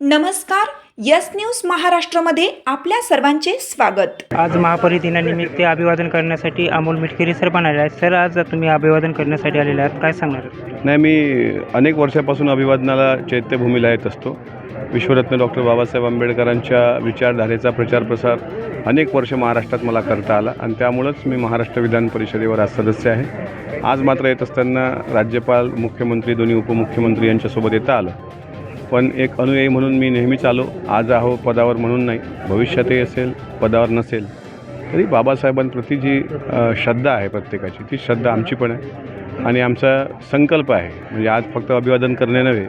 नमस्कार yes news महाराष्ट्रमध्ये आपल्या सर्वांचे स्वागत. आज महापरी दिनानिमित्त अभिवादन करण्यासाठी अमोल मिटकरी सर पण आले आहेत. सर आज तुम्ही अभिवादन करण्यासाठी आलेले आहात. काय सांगणार? नाही मी अनेक वर्षापासून अभिवादनाला चैत्यभूमीला येत असतो. विश्वरत्न डॉक्टर बाबासाहेब आंबेडकरांच्या विचारधारेचा प्रचार प्रसार अनेक वर्ष महाराष्ट्रात मला करता आला आणि त्यामुळंच मी महाराष्ट्र विधान परिषदेवर आज सदस्य आहे. आज मात्र येत असताना राज्यपाल मुख्यमंत्री दोन्ही उपमुख्यमंत्री यांच्यासोबत येता आलं. पण एक अनुयायी म्हणून मी नेहमीच आलो आज आहो पदावर म्हणून नाही. भविष्यातही असेल पदावर नसेल. तरी बाबासाहेबांप्रती जी श्रद्धा आहे प्रत्येकाची ती श्रद्धा आमची पण आहे. आणि आमचा संकल्प आहे म्हणजे आज फक्त अभिवादन करणे नव्हे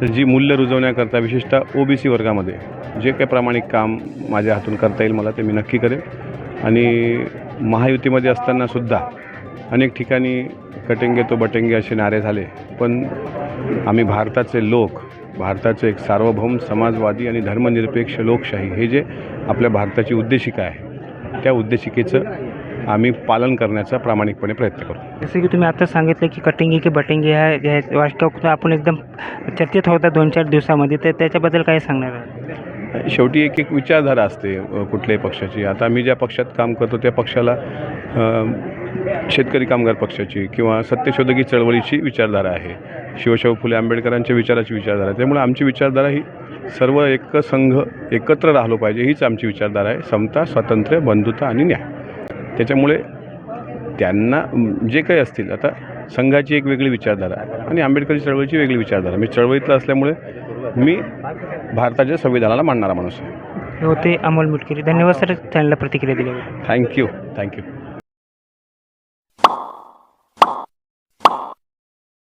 तर जी मूल्य रुजवण्याकरता विशेषतः ओ बी सी वर्गामध्ये जे काही प्रामाणिक काम माझ्या हातून करता येईल मला ते मी नक्की करेन. आणि महायुतीमध्ये असतानासुद्धा अनेक ठिकाणी कटेंगे तो बटेंगे असे नारे झाले पण आम्ही भारताचे लोक भारताचे एक सार्वभौम समाजवादी आणि धर्मनिरपेक्ष लोकशाही हे जे आपल्या भारताची उद्देशिका आहे त्या उद्देशिकेचं आम्ही पालन करण्याचा प्रामाणिकपणे प्रयत्न करू. जसं की तुम्ही आता सांगितलं की कटिंगी की बटिंगी ह्या वाक्य आपण एकदम चर्चेत होता दोन चार दिवसामध्ये तर त्याच्याबद्दल काय सांगणार आहे शेवटी एक एक विचारधारा असते कुठल्याही पक्षाची. आता मी ज्या पक्षात काम करतो त्या पक्षाला शेतकरी कामगार पक्षाची किंवा सत्यशोधकी चळवळीची विचारधारा आहे. शिवशाहू फुले आंबेडकरांच्या विचाराची विचारधारा आहे. त्यामुळे आमची विचारधारा ही सर्व एक संघ एकत्र राहिलो पाहिजे हीच आमची विचारधारा आहे. समता स्वातंत्र्य बंधुता आणि न्याय. त्याच्यामुळे त्यांना जे काही असतील आता संघाची एक वेगळी विचारधारा आहे आणि आंबेडकरी चळवळीची वेगळी विचारधारा. मी चळवळीतला असल्यामुळे मी भारताच्या संविधानाला मानणारा माणूस आहे. हे होते अमोल मिटकरी. धन्यवाद सर. चॅनलला प्रतिक्रिया दिल्याबद्दल. Thank you thank you.